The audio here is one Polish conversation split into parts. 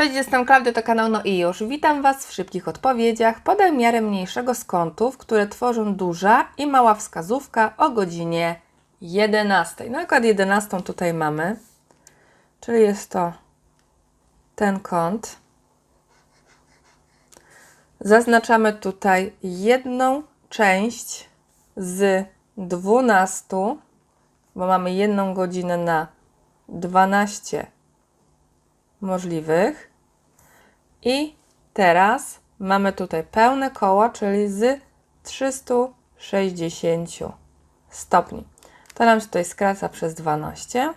Cześć, jestem Klaudia, to kanał No i już. Witam Was w szybkich odpowiedziach. Podaj miarę mniejszego z kątów, które tworzą duża i mała wskazówka o godzinie 11. Na przykład 11 tutaj mamy, czyli jest to ten kąt. Zaznaczamy tutaj jedną część z 12, bo mamy jedną godzinę na 12 możliwych. I teraz mamy tutaj pełne koła, czyli z 360 stopni. To nam się tutaj skraca przez 12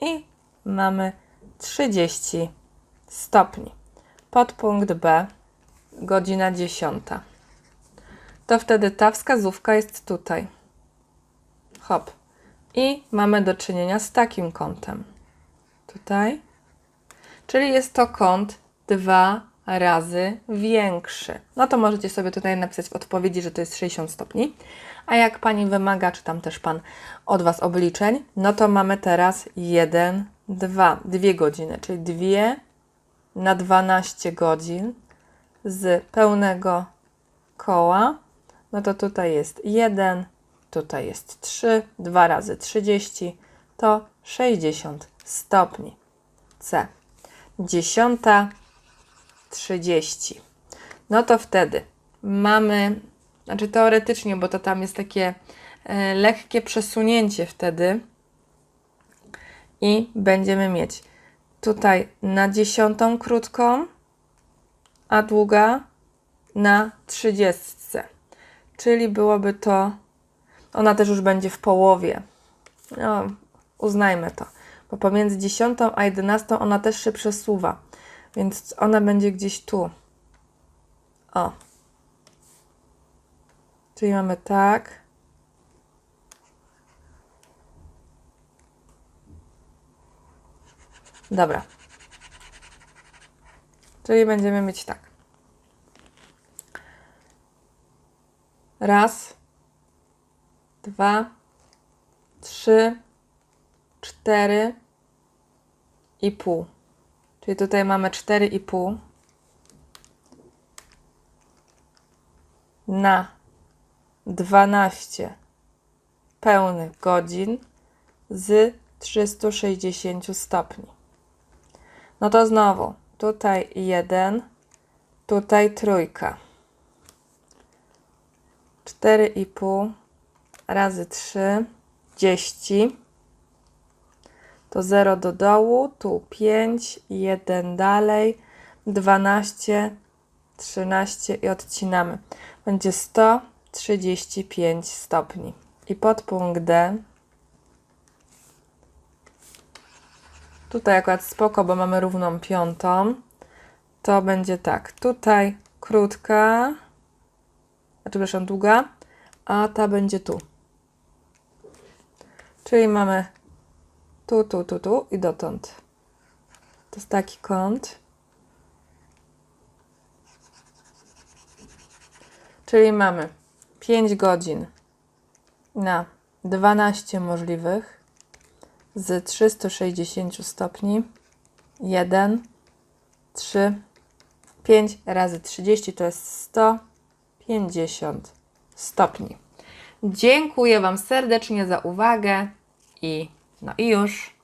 i mamy 30 stopni. Podpunkt B, godzina 10. To wtedy ta wskazówka jest tutaj. Hop. I mamy do czynienia z takim kątem. Tutaj czyli jest to kąt dwa razy większy. No to możecie sobie tutaj napisać w odpowiedzi, że to jest 60 stopni. A jak Pani wymaga, czy tam też Pan od Was obliczeń, no to mamy teraz 1, 2, 2 godziny, czyli 2 na 12 godzin z pełnego koła. No to tutaj jest 1, tutaj jest 3, 2 razy 30 to 60 stopni. C. 10.30. No to wtedy mamy, znaczy teoretycznie, bo to tam jest takie e, lekkie przesunięcie wtedy i będziemy mieć tutaj na dziesiątą krótką, a długa na trzydziestce. Czyli byłoby to, ona też już będzie w połowie. No, uznajmy to bo pomiędzy 10 a 11 ona też się przesuwa, więc ona będzie gdzieś tu. O. Czyli mamy tak. Dobra. Czyli będziemy mieć tak. Raz, dwa, trzy, cztery i pół. Czyli tutaj mamy 4,5 na 12 pełnych godzin z 360 stopni. No to znowu tutaj jeden, tutaj trójka. 4,5 razy 3, 10 to 0 do dołu, tu 5, 1 dalej, 12, 13 i odcinamy. Będzie 135 stopni. I podpunkt D. Tutaj akurat spoko, bo mamy równą piątą. To będzie tak. Tutaj krótka, znaczy przepraszam, długa, a ta będzie tu. Czyli mamy tu, tu, tu, tu i dotąd. To jest taki kąt. Czyli mamy 5 godzin na 12 możliwych z 360 stopni. 1, 3, 5 razy 30 to jest 150 stopni. Dziękuję Wam serdecznie za uwagę i no i już.